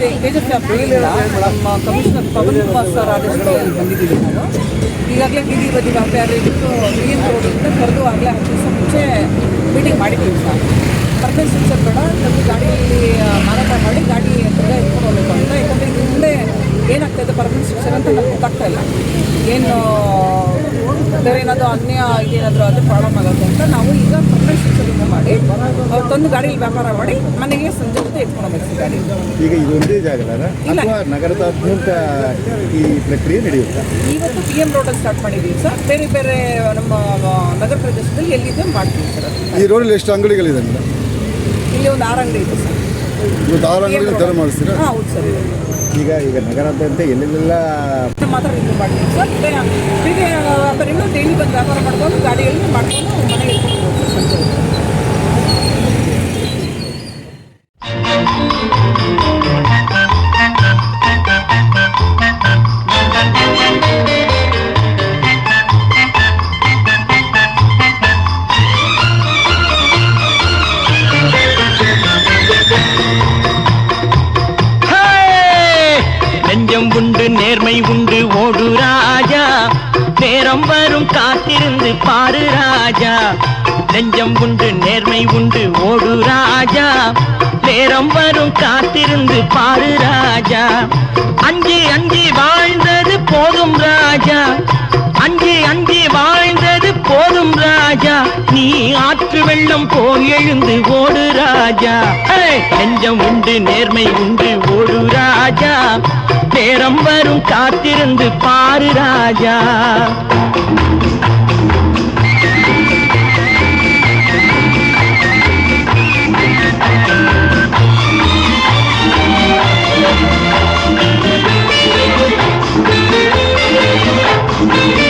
Commissioner ಬಂದಿದ್ದೀನಿ ನಾನು ಈಗಾಗಲೇ ಬೀದಿ ಬದಿ ವ್ಯಾಪಾರ ಇಟ್ಟು ನೀರು ಕರೆದು ಆಗಲೇ ಹತ್ತು ದಿವಸ ಮುಂಚೆ ಮೀಟಿಂಗ್ ಮಾಡಿದ್ದೀವಿ ಸರ್. ಪರ್ಪಸ್ ಬೇಡ ನಮ್ಮ ಗಾಡಿಯಲ್ಲಿ ಮಾರಾಟ ಮಾಡಿ ಗಾಡಿ ಹತ್ರ ಇಟ್ಕೊಂಡು ಹೋಗ್ಬೇಕು ಏನಾಗ್ತಾಯಿದೆ ಪರ್ಮನೆಂಟ್ ಶಿಕ್ಷಣ ಅಂತ ನಮ್ಗೆ ಗೊತ್ತಾಗ್ತಾ ಇಲ್ಲ. ಏನು ಬೇರೆ ಏನಾದರೂ ಅನ್ಯ ಇದೇನಾದರೂ ಅದು ಪ್ರಾಬ್ಲಮ್ ಆಗುತ್ತೆ ಅಂತ ನಾವು ಈಗ ಪರ್ಮನೆಂಟ್ ರಿಮೂವ್ ಮಾಡಿ ಅವ್ರು ತಂದು ಗಾಡಿಯಲ್ಲಿ ವ್ಯಾಪಾರ ಮಾಡಿ ಮನೆಗೆ ಸಂಜೆ ಹೊತ್ತು ಎತ್ಕೊಂಡು ಹೋಗ್ಬೇಕು ಗಾಡಿ. ಈಗ ಇದು ಒಂದೇ ಜಾಗ ನಗರದಾದ್ಯಂತ ಈ ಪ್ರಕ್ರಿಯೆ ನಡೆಯುತ್ತೆ? ಇವತ್ತು ಪಿ ಎಂ ರೋಡಲ್ಲಿ ಸ್ಟಾರ್ಟ್ ಮಾಡಿದ್ದೀವಿ ಸರ್. ಬೇರೆ ಬೇರೆ ನಮ್ಮ ನಗರ ಪ್ರದೇಶದಲ್ಲಿ ಎಲ್ಲಿದೆ ಮಾಡ್ತೀವಿ ಸರ್. ಈ ರೋಡಲ್ಲಿ ಎಷ್ಟು ಅಂಗಡಿಗಳಿದೆ ಇಲ್ಲಿ ಒಂದು ಆರು ಅಂಗಡಿ ಇದೆ ಸರ್. ಇವತ್ತು ಆರು ಅಂಗಡಿಗಳು ತೆರವು ಮಾಡಿಸ್ತೀರಾ? ಹಾಂ ಹೌದು ಸರ್. ಈಗ ಈಗ ನಗರಾದ್ಯಂತ ಎಲ್ಲೆಲ್ಲ ಇದು ಮಾತ್ರ ರಿಮೂವ್ ಮಾಡ್ತೀವಿ ಸರ್. ವ್ಯಾಪಾರಿಗಳು ಡೈಲಿ ಬಂದು ವ್ಯಾಪಾರ ಮಾಡ್ಕೊಂಡು ಗಾಡಿಯಲ್ಲಿ ಮಾಡ್ಕೊಂಡು ಮನೆಗೆ ಎತ್ಕೊಂಡು ಹೋಗ್ತೀವಿ ಸಂಜೆ நெஞ்சம் உண்டு நேர்மை உண்டு ஓடு ராஜா. நேரம் வரும் காத்திருந்து பாரு ராஜா. நெஞ்சம் உண்டு நேர்மை உண்டு ஓடு ராஜா. நேரம் வரும் காத்திருந்து பாரு ராஜா. அஞ்சு அஞ்சு வாழ்ந்த ஆற்று வெள்ளம் போர் எழுந்து ஓடு ராஜா நெஞ்சம் உண்டு நேர்மை உண்டு ஓடு ராஜா நேரம் வரும் காத்திருந்து பாரு ராஜா Thank you.